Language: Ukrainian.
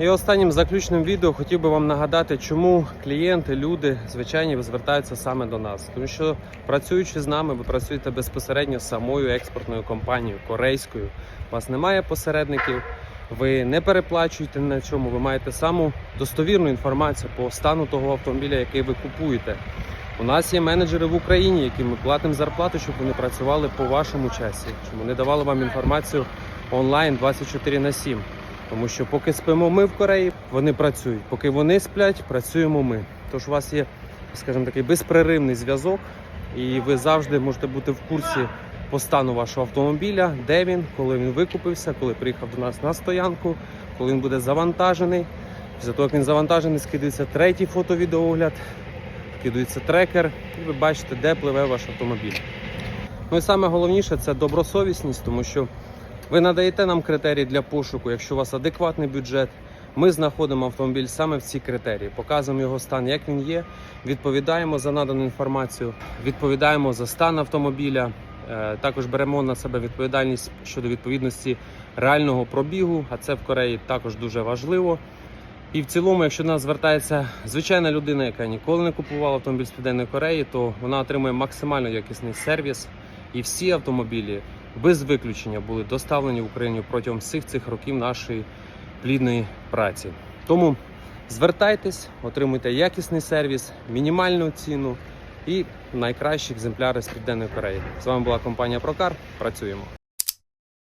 І останнім заключним відео хотів би вам нагадати, чому клієнти, люди звичайні звертаються саме до нас. Тому що працюючи з нами, ви працюєте безпосередньо з самою експортною компанією корейською. У вас немає посередників, ви не переплачуєте на чому. Ви маєте саму достовірну інформацію по стану того автомобіля, який ви купуєте. У нас є менеджери в Україні, яким ми платимо зарплату, щоб вони працювали по вашому часі, щоб вони давали вам інформацію онлайн 24 на 7. Тому що поки спимо ми в Кореї, вони працюють. Поки вони сплять, працюємо ми. Тож у вас є, скажімо, такий безперервний зв'язок, і ви завжди можете бути в курсі по стану вашого автомобіля, де він, коли він викупився, коли приїхав до нас на стоянку, коли він буде завантажений. Після того, як він завантажений, скидається третій фото-відеоогляд, скидується трекер, і ви бачите, де пливе ваш автомобіль. Ну і саме головніше це добросовісність, тому що ви надаєте нам критерії для пошуку, якщо у вас адекватний бюджет. Ми знаходимо автомобіль саме в ці критерії, показуємо його стан, як він є, відповідаємо за надану інформацію, відповідаємо за стан автомобіля. Е, Також беремо на себе відповідальність щодо відповідності реального пробігу, а це в Кореї також дуже важливо. І в цілому, якщо до нас звертається звичайна людина, яка ніколи не купувала автомобіль з Південної Кореї, то вона отримує максимально якісний сервіс. І всі автомобілі без виключення були доставлені в Україну протягом всіх цих років нашої плідної праці. Тому звертайтесь, отримуйте якісний сервіс, мінімальну ціну і найкращі екземпляри з Південної Кореї. З вами була компанія Прокар. Працюємо.